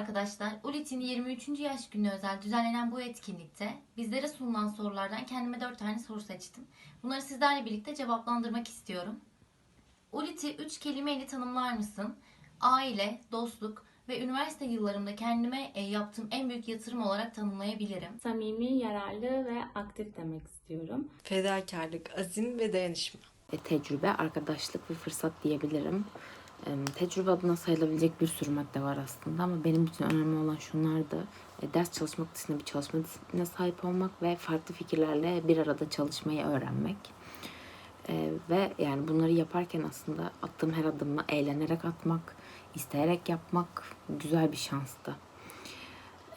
arkadaşlar. ULIT'in 23. yaş gününe özel düzenlenen bu etkinlikte bizlere sunulan sorulardan kendime 4 tane soru seçtim. Bunları sizlerle birlikte cevaplandırmak istiyorum. ULIT'i 3 kelimeyle tanımlar mısın? Aile, dostluk ve üniversite yıllarımda kendime e, yaptığım en büyük yatırım olarak tanımlayabilirim. Samimi, yararlı ve aktif demek istiyorum. Fedakarlık, azim ve dayanışma. E, tecrübe, arkadaşlık ve fırsat diyebilirim. Tecrübe adına sayılabilecek bir sürü madde var aslında ama benim için önemli olan şunlardı. E, ders çalışmak dışında bir çalışma disipline sahip olmak ve farklı fikirlerle bir arada çalışmayı öğrenmek. E, ve yani bunları yaparken aslında attığım her adımı eğlenerek atmak, isteyerek yapmak güzel bir şanstı.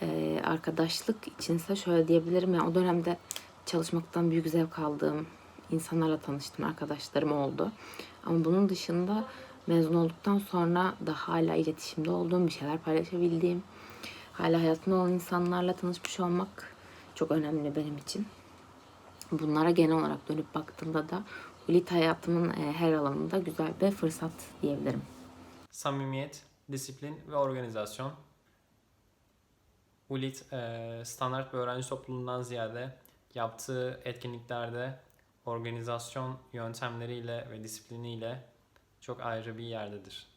E, arkadaşlık içinse şöyle diyebilirim. Yani o dönemde çalışmaktan büyük zevk aldığım insanlarla tanıştım. Arkadaşlarım oldu. Ama bunun dışında mezun olduktan sonra da hala iletişimde olduğum bir şeyler paylaşabildiğim, hala hayatımda olan insanlarla tanışmış olmak çok önemli benim için. Bunlara genel olarak dönüp baktığımda da Ulit hayatımın e, her alanında güzel bir fırsat diyebilirim. Samimiyet, disiplin ve organizasyon. ULIT e, standart bir öğrenci topluluğundan ziyade yaptığı etkinliklerde organizasyon yöntemleriyle ve disipliniyle çok ayrı bir yerdedir.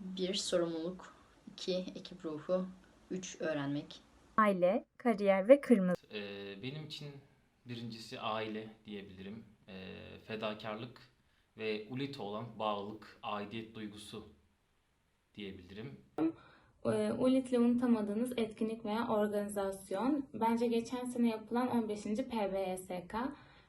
1. Sorumluluk 2. Ekip ruhu 3. Öğrenmek aile, kariyer ve kırmızı. Ee, benim için birincisi aile diyebilirim. Ee, fedakarlık ve ulite olan bağlılık, aidiyet duygusu diyebilirim. E, ULIT'le unutamadığınız etkinlik veya organizasyon. Bence geçen sene yapılan 15. PBSK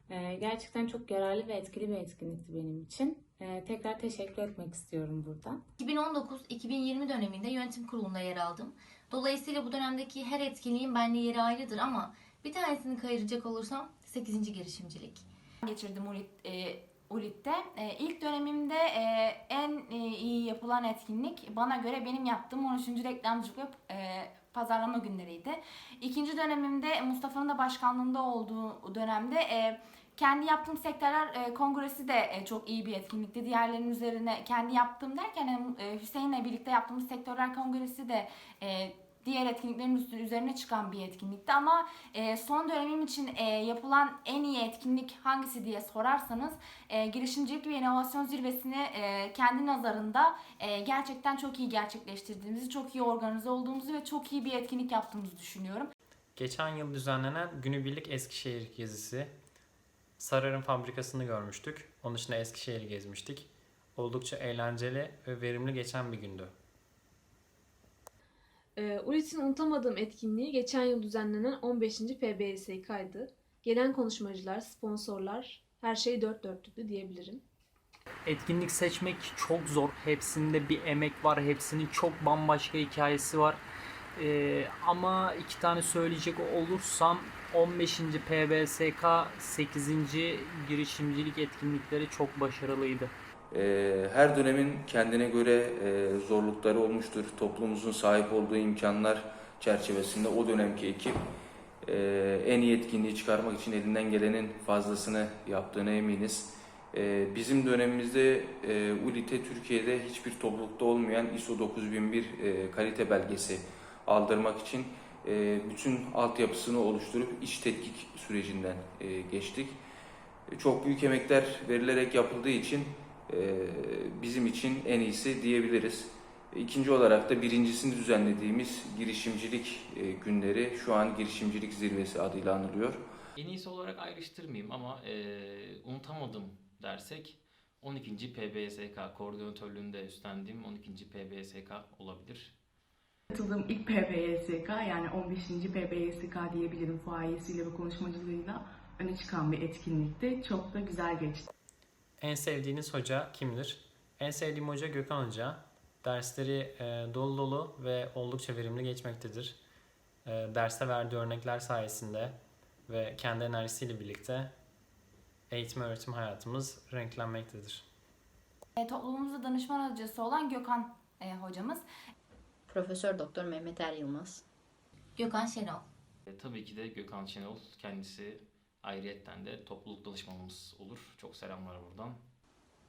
e, gerçekten çok yararlı ve etkili bir etkinlikti benim için. E, tekrar teşekkür etmek istiyorum burada. 2019-2020 döneminde yönetim kurulunda yer aldım. Dolayısıyla bu dönemdeki her etkinliğin bende yeri ayrıdır ama bir tanesini kayıracak olursam 8. girişimcilik. geçirdim ULIT, e, ULIT'te. E, ilk dönemimde e, en e, iyi yapılan etkinlik bana göre benim yaptığım 13. reklamcılık ve pazarlama günleriydi. İkinci dönemimde Mustafa'nın da başkanlığında olduğu dönemde e, kendi yaptığım sektörler e, kongresi de e, çok iyi bir etkinlikti. Diğerlerinin üzerine kendi yaptığım derken e, Hüseyin'le birlikte yaptığımız sektörler kongresi de e, diğer etkinliklerin üstü- üzerine çıkan bir etkinlikti ama e, son dönemim için e, yapılan en iyi etkinlik hangisi diye sorarsanız e, girişimcilik ve inovasyon zirvesini e, kendi nazarında e, gerçekten çok iyi gerçekleştirdiğimizi, çok iyi organize olduğumuzu ve çok iyi bir etkinlik yaptığımızı düşünüyorum. Geçen yıl düzenlenen Günübirlik Eskişehir gezisi Sarar'ın fabrikasını görmüştük. Onun dışında Eskişehir'i gezmiştik. Oldukça eğlenceli ve verimli geçen bir gündü. Ee, ULIT'in unutamadığım etkinliği geçen yıl düzenlenen 15. PBSK'ydı. Gelen konuşmacılar, sponsorlar, her şey dört dörtlüktü diyebilirim. Etkinlik seçmek çok zor. Hepsinde bir emek var. Hepsinin çok bambaşka hikayesi var. Ee, ama iki tane söyleyecek olursam 15. PBSK 8. girişimcilik etkinlikleri çok başarılıydı. Ee, Her dönemin kendine göre e, zorlukları olmuştur. Toplumumuzun sahip olduğu imkanlar çerçevesinde o dönemki ekip e, en iyi etkinliği çıkarmak için elinden gelenin fazlasını yaptığına eminiz. E, Bizim dönemimizde e, ULİT'e Türkiye'de hiçbir toplulukta olmayan ISO 9001 e, kalite belgesi aldırmak için e, bütün altyapısını oluşturup iç tetkik sürecinden geçtik. Çok büyük emekler verilerek yapıldığı için bizim için en iyisi diyebiliriz. İkinci olarak da birincisini düzenlediğimiz girişimcilik e, günleri şu an girişimcilik zirvesi adıyla anılıyor. En iyisi olarak ayrıştırmayayım ama eee, unutamadım dersek 12. PBSK koordinatörlüğünde üstlendiğim 12. PBSK olabilir. Katıldığım ilk PBYSK yani 15. PBYSK diyebilirim fuayesiyle ve konuşmacılığıyla öne çıkan bir etkinlikti. Çok da güzel geçti. En sevdiğiniz hoca kimdir? En sevdiğim hoca Gökhan Hoca. Dersleri e, dolu dolu ve oldukça verimli geçmektedir. E, derste verdiği örnekler sayesinde ve kendi enerjisiyle birlikte eğitim öğretim hayatımız renklenmektedir. E, toplumumuzda danışman hocası olan Gökhan e, hocamız. Profesör Doktor Mehmet Er Yılmaz Gökhan Şenol. E, tabii ki de Gökhan Şenol kendisi ayrıyetten de topluluk danışmanımız olur. Çok selamlar buradan.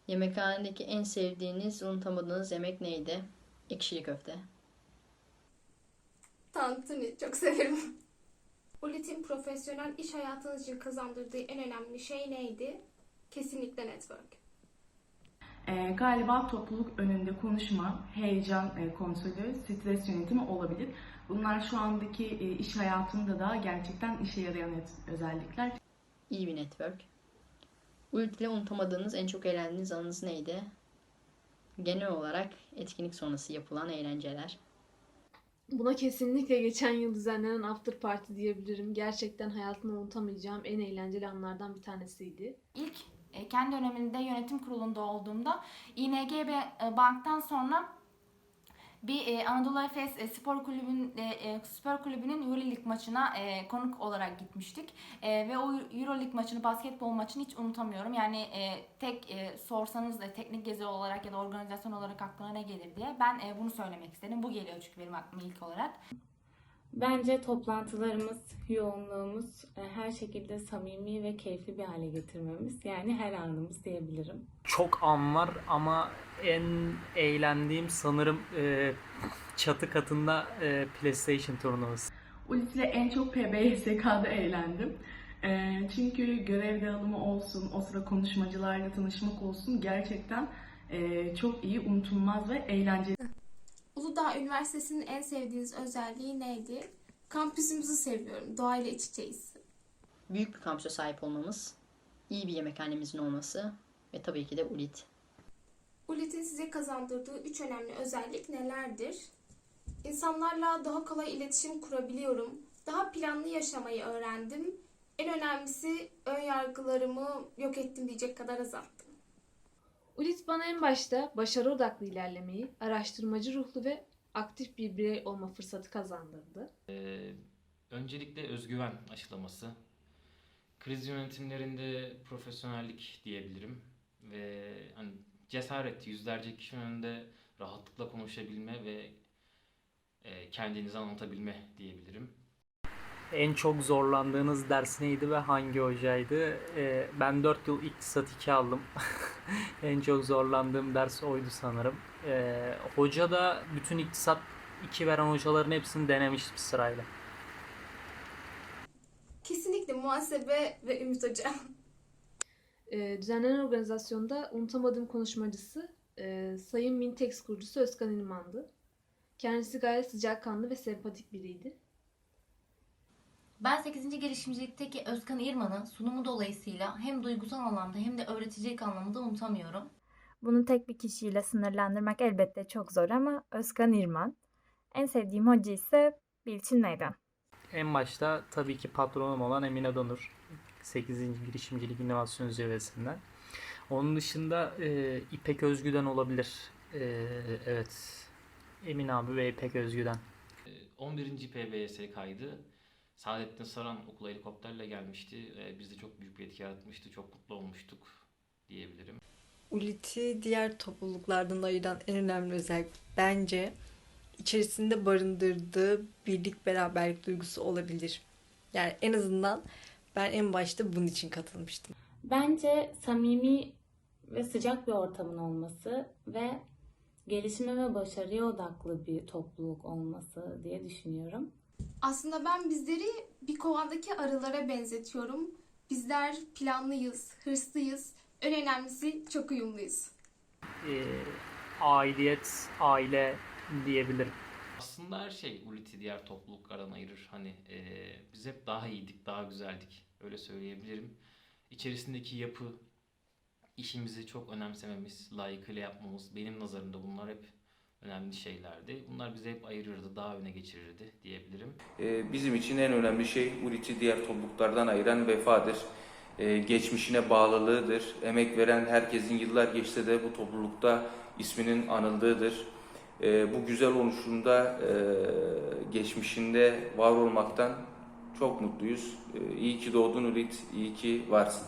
Yemekhanedeki en sevdiğiniz, unutamadığınız yemek neydi? Ekşili köfte Tantuni çok severim. Ulit'in profesyonel iş hayatınız için kazandırdığı en önemli şey neydi? Kesinlikle network. Ee, galiba topluluk önünde konuşma, heyecan e, kontrolü, stres yönetimi olabilir. Bunlar şu andaki e, iş hayatında da gerçekten işe yarayan özellikler. İyi bir network. Ulit ile unutamadığınız en çok eğlendiğiniz anınız neydi? Genel olarak etkinlik sonrası yapılan eğlenceler. Buna kesinlikle geçen yıl düzenlenen after party diyebilirim. Gerçekten hayatımda unutamayacağım en eğlenceli anlardan bir tanesiydi. İlk e, kendi döneminde yönetim kurulunda olduğumda ING e, Bank'tan sonra bir e, Anadolu Efes e, Spor Kulübü'nün e, e, Spor Kulübü'nün Euroleague maçına e, konuk olarak gitmiştik. E, ve o Euroleague maçını, basketbol maçını hiç unutamıyorum. Yani e, tek e, sorsanız da teknik gezi olarak ya da organizasyon olarak aklına ne gelir diye ben e, bunu söylemek istedim. Bu geliyor çünkü benim aklıma ilk olarak. Bence toplantılarımız, yoğunluğumuz e, her şekilde samimi ve keyifli bir hale getirmemiz. Yani her anımız diyebilirim. Çok an var ama en eğlendiğim sanırım e, çatı katında e, PlayStation turnuvası. Ulit ile en çok PBYSK'da eğlendim. Ee, çünkü görev dağılımı olsun, o sıra konuşmacılarla tanışmak olsun gerçekten e, çok iyi, unutulmaz ve eğlenceli. Uludağ Üniversitesi'nin en sevdiğiniz özelliği neydi? Kampüsümüzü seviyorum. Doğayla iç içeyiz. Büyük bir kampüse sahip olmamız, iyi bir yemekhanemizin olması ve tabii ki de Ulit. Ulit'in size kazandırdığı üç önemli özellik nelerdir? İnsanlarla daha kolay iletişim kurabiliyorum. Daha planlı yaşamayı öğrendim. En önemlisi ön yargılarımı yok ettim diyecek kadar azalttım. Ulit bana en başta başarı odaklı ilerlemeyi, araştırmacı ruhlu ve aktif bir birey olma fırsatı kazandırdı. Ee, öncelikle özgüven aşılaması. Kriz yönetimlerinde profesyonellik diyebilirim. Ve hani cesaret, yüzlerce kişinin önünde rahatlıkla konuşabilme ve e, kendinizi anlatabilme diyebilirim. En çok zorlandığınız ders neydi ve hangi hocaydı? E, ben 4 yıl iktisat 2 aldım. en çok zorlandığım ders oydu sanırım. E, hoca da bütün iktisat 2 veren hocaların hepsini denemiştim sırayla. Kesinlikle muhasebe ve Ümit Hoca. Ee, düzenlenen organizasyonda unutamadığım konuşmacısı e, Sayın Mintex kurucusu Özkan İlman'dı. Kendisi gayet sıcakkanlı ve sempatik biriydi. Ben 8. girişimcilikteki Özkan İrman'ı sunumu dolayısıyla hem duygusal anlamda hem de öğreticilik anlamında unutamıyorum. Bunu tek bir kişiyle sınırlandırmak elbette çok zor ama Özkan İrman. En sevdiğim hoca ise Bilçin Meydan. En başta tabii ki patronum olan Emine Donur. 8. girişimcilik inovasyon zirvesinden. Onun dışında e, İpek Özgü'den olabilir. E, evet. Emin abi ve İpek Özgü'den. Ee, 11. PBS kaydı. Saadettin Saran okula helikopterle gelmişti. Ee, bizde çok büyük bir etki yaratmıştı. Çok mutlu olmuştuk diyebilirim. Ulit'i diğer topluluklardan ayıran en önemli özellik bence içerisinde barındırdığı birlik beraberlik duygusu olabilir. Yani en azından ben en başta bunun için katılmıştım. Bence samimi ve sıcak bir ortamın olması ve gelişime ve başarıya odaklı bir topluluk olması diye düşünüyorum. Aslında ben bizleri bir kovandaki arılara benzetiyorum. Bizler planlıyız, hırslıyız. En önemlisi çok uyumluyuz. E, aidiyet, aile diyebilirim. Aslında her şey Ulit'i diğer topluluklardan ayırır. Hani e, biz hep daha iyiydik, daha güzeldik. Öyle söyleyebilirim. İçerisindeki yapı, işimizi çok önemsememiz, layıkıyla yapmamız, benim nazarımda bunlar hep önemli şeylerdi. Bunlar bizi hep ayırırdı, daha öne geçirirdi diyebilirim. Ee, bizim için en önemli şey ULİT'i diğer topluluklardan ayıran vefadır. Ee, geçmişine bağlılığıdır. Emek veren herkesin yıllar geçse de bu toplulukta isminin anıldığıdır. Ee, bu güzel oluşumda e, geçmişinde var olmaktan çok mutluyuz. İyi ki doğdun ULİT, iyi ki varsın.